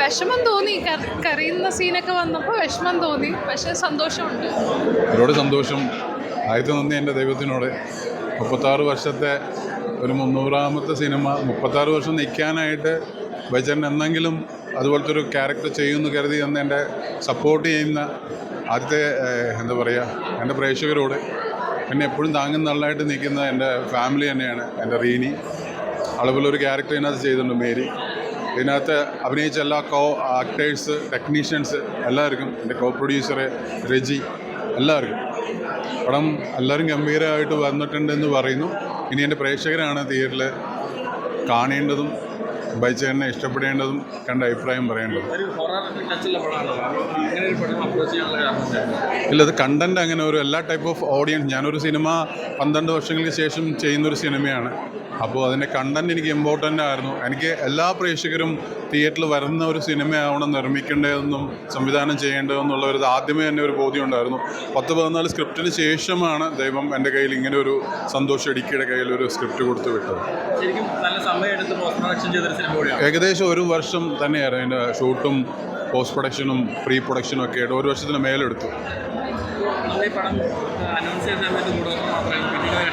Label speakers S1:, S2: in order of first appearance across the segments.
S1: വിഷമം തോന്നി. കരയുന്ന സീനൊക്കെ വന്നപ്പോൾ വിഷമം തോന്നി. പക്ഷേ സന്തോഷമുണ്ട്.
S2: ഒരുപാട് സന്തോഷം. ആദ്യത്തെ നന്ദി എന്റെ ദൈവത്തിനോട്. മുപ്പത്താറ് വർഷത്തെ ഒരു മുന്നൂറാമത്തെ സിനിമ മുപ്പത്താറ് വർഷം നിൽക്കാനായിട്ട് ബച്ചൻ എന്നെങ്കിലും അതുപോലത്തെ ഒരു ക്യാരക്ടർ ചെയ്യുമെന്ന് കരുതി എന്ന് എന്റെ സപ്പോർട്ട് ചെയ്യുന്ന ആദ്യത്തെ എന്താ പറയുക എന്റെ പ്രേക്ഷകരോട്. എന്നെ എപ്പോഴും താങ്ങുന്ന നല്ലതായിട്ട് നിൽക്കുന്ന എന്റെ ഫാമിലി തന്നെയാണ് എന്റെ റീനി. അളവിലൊരു ക്യാരക്ടർ ഇതിനകത്ത് ചെയ്തിട്ടുണ്ട് മേരി. ഇതിനകത്ത് അഭിനയിച്ച എല്ലാ കോ ആക്ടേഴ്സ് ടെക്നീഷ്യൻസ് എല്ലാവർക്കും എന്റെ കോ പ്രൊഡ്യൂസറ് രജി എല്ലാവർക്കും. പടം എല്ലാവരും ഗംഭീരമായിട്ട് വന്നിട്ടുണ്ടെന്ന് പറയുന്നു. ഇനി എന്റെ പ്രേക്ഷകരാണ് തിയേറ്ററിൽ കാണേണ്ടതും ബൈച്ചേട്ടനെ ഇഷ്ടപ്പെടേണ്ടതും കണ്ട അഭിപ്രായം പറയേണ്ടതും? ഇല്ല അത് കണ്ടന്റ് അങ്ങനെ ഒരു എല്ലാ ടൈപ്പ് ഓഫ് ഓഡിയൻസ് ഞാനൊരു സിനിമ പന്ത്രണ്ട് വർഷങ്ങൾക്ക് ശേഷം ചെയ്യുന്നൊരു സിനിമയാണ് അപ്പോൾ അതിന്റെ കണ്ടന്റ് എനിക്ക് ഇമ്പോർട്ടന്റ് ആയിരുന്നു. എനിക്ക് എല്ലാ പ്രേക്ഷകരും തിയേറ്ററിൽ വരുന്ന ഒരു സിനിമയാവണം നിർമ്മിക്കേണ്ടതെന്നും സംവിധാനം ചെയ്യേണ്ടതെന്നുള്ള ഒരു ആദ്യമേ തന്നെ ഒരു ബോധ്യം ഉണ്ടായിരുന്നു. പത്ത് പതിനാല് സ്ക്രിപ്റ്റിന് ശേഷമാണ് ദൈവം എന്റെ കയ്യിൽ ഇങ്ങനെ ഒരു സന്തോഷം ഇടുക്കിയുടെ കയ്യിൽ ഒരു സ്ക്രിപ്റ്റ് കൊടുത്തു വിട്ടത്. ഏകദേശം ഒരു വർഷം തന്നെയായിരുന്നു അതിന്റെ ഷൂട്ടും പോസ്റ്റ് പ്രൊഡക്ഷനും പ്രീ പ്രൊഡക്ഷനും ഒക്കെ ആയിട്ട് ഒരു വർഷത്തിന് മേലെടുത്തു.
S3: ഈ പടം അനൗൺസ് ചെയ്ത സമയത്ത് കൂടുതൽ മാത്രമേ പിന്നീട്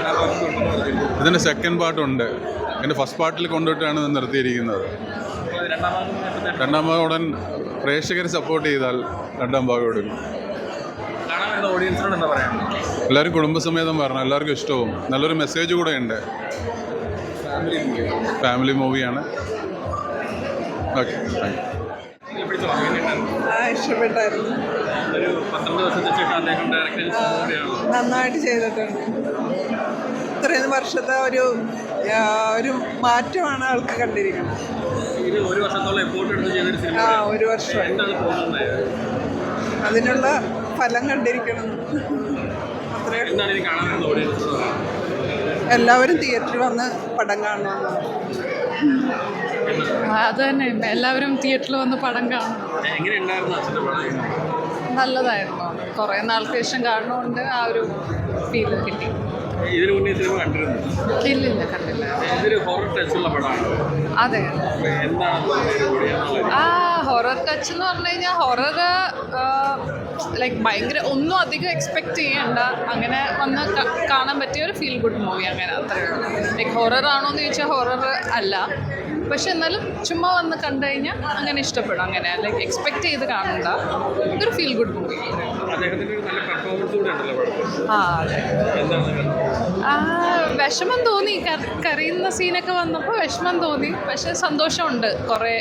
S2: ഇതിന്റെ സെക്കൻഡ് പാർട്ടുണ്ട് എന്റെ ഫസ്റ്റ് പാർട്ടിൽ കൊണ്ടുപോയിട്ടാണ് ഇത് നിർത്തിയിരിക്കുന്നത്.
S3: രണ്ടാം ഭാഗം
S2: ഉടൻ പ്രേക്ഷകരെ സപ്പോർട്ട് ചെയ്താൽ രണ്ടാം ഭാഗം എടുക്കും. എല്ലാവരും കുടുംബസമേതം വരണം. എല്ലാവർക്കും ഇഷ്ടവും. നല്ലൊരു മെസ്സേജ് കൂടെ ഉണ്ട്.
S3: ഫാമിലി
S2: മൂവിയാണ് ഓക്കെ താങ്ക് യു
S3: പിടിച്ചോ എങ്ങനെയുണ്ടായിരുന്നു
S4: ഇഷ്ടപ്പെട്ടായിരുന്നു. നന്നായിട്ട് ചെയ്തിട്ടുണ്ട്. ഇത്രയും വർഷത്തെ ഒരു ഒരു മാറ്റമാണ് ആൾക്ക് കണ്ടിരിക്കുന്നത്. ആ ഒരു വർഷം. അതിനുള്ള ഫലം കണ്ടിരിക്കണം. അത്രേ എല്ലാവരും തിയേറ്ററിൽ വന്ന് പടം കാണണം.
S1: അത് തന്നെ എല്ലാവരും തിയേറ്ററിൽ വന്ന് പടം
S3: കാണണം.
S1: നല്ലതായിരുന്നു. കുറേ നാൾക്ക് ശേഷം കാണുന്നതുകൊണ്ട് ആ ഒരു ഫീൽ കിട്ടി.
S3: ഇതിനു മുന്നേ സിനിമ കണ്ടിരുന്നു?
S1: ഇല്ലില്ല കണ്ടില്ല.
S3: ഇതൊരു ഹൊറർ ടച്ചുള്ള പടമാണ്.
S1: അതെ. ആ ഹൊറർ ടച്ച് എന്ന് പറഞ്ഞു കഴിഞ്ഞാൽ ഹൊറർ ലൈക്ക് ഭയങ്കര ഒന്നും അധികം എക്സ്പെക്ട് ചെയ്യണ്ട. അങ്ങനെ വന്ന് കാണാൻ പറ്റിയ ഒരു ഫീൽ ഗുഡ് മൂവി അങ്ങനെ അത്രയേ ഉള്ളൂ. ലൈക്ക് ഹൊറർ ആണോ എന്ന് ചോദിച്ചാൽ ഹൊറർ അല്ല. പക്ഷെ എന്നാലും ചുമ്മാ വന്ന് കണ്ടു കഴിഞ്ഞാൽ അങ്ങനെ ഇഷ്ടപ്പെടും. അങ്ങനെ ലൈക്ക് എക്സ്പെക്ട് ചെയ്ത് കാണണ്ട. ഇതൊരു ഫീൽ ഗുഡ് മൂവി ആ അതെ. വിഷമം തോന്നി. കറിയുന്ന കരയുന്ന സീനൊക്കെ വന്നപ്പോൾ വിഷമം തോന്നി. പക്ഷെ സന്തോഷമുണ്ട്. കുറേ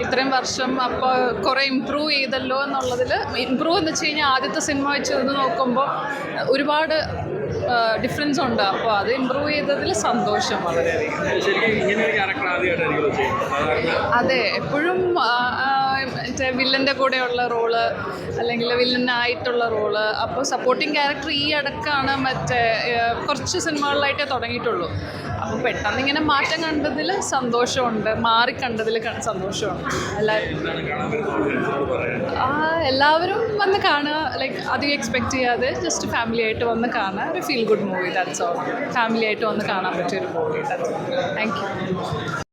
S1: ഇത്രയും വർഷം അപ്പോൾ കുറേ ഇമ്പ്രൂവ് ചെയ്തല്ലോ എന്നുള്ളതിൽ ഇമ്പ്രൂവ് എന്ന് വെച്ച് കഴിഞ്ഞാൽ ആദ്യത്തെ സിനിമ വെച്ച് നോക്കുമ്പോൾ ഒരുപാട് ഡിഫറൻസ് ഉണ്ട്. അപ്പോൾ അത് ഇമ്പ്രൂവ് ചെയ്തതിൽ സന്തോഷം വളരെയധികം. അതെ എപ്പോഴും മറ്റേ വില്ലന്റെ കൂടെയുള്ള റോൾ അല്ലെങ്കിൽ വില്ലനായിട്ടുള്ള റോൾ. അപ്പോൾ സപ്പോർട്ടിങ് ക്യാരക്ടർ ഈ അടക്കാണ് മറ്റേ കുറച്ച് സിനിമകളിലായിട്ടേ തുടങ്ങിയിട്ടുള്ളൂ. അപ്പോൾ പെട്ടെന്ന് ഇങ്ങനെ മാറ്റം കണ്ടതിൽ സന്തോഷമുണ്ട്. മാറി കണ്ടതിൽ സന്തോഷമാണ് സന്തോഷമുണ്ട്.
S3: പറയാൻ
S1: ആ എല്ലാവരും വന്ന് കാണുക. ലൈക്ക് അധികം എക്സ്പെക്റ്റ് ചെയ്യാതെ ജസ്റ്റ് ഫാമിലി ആയിട്ട് വന്ന് കാണുക. ഒരു feel good movie that's all family ആയിട്ട് വന്ന് കാണാൻ പറ്റിയ ഒരു movie that's all thank you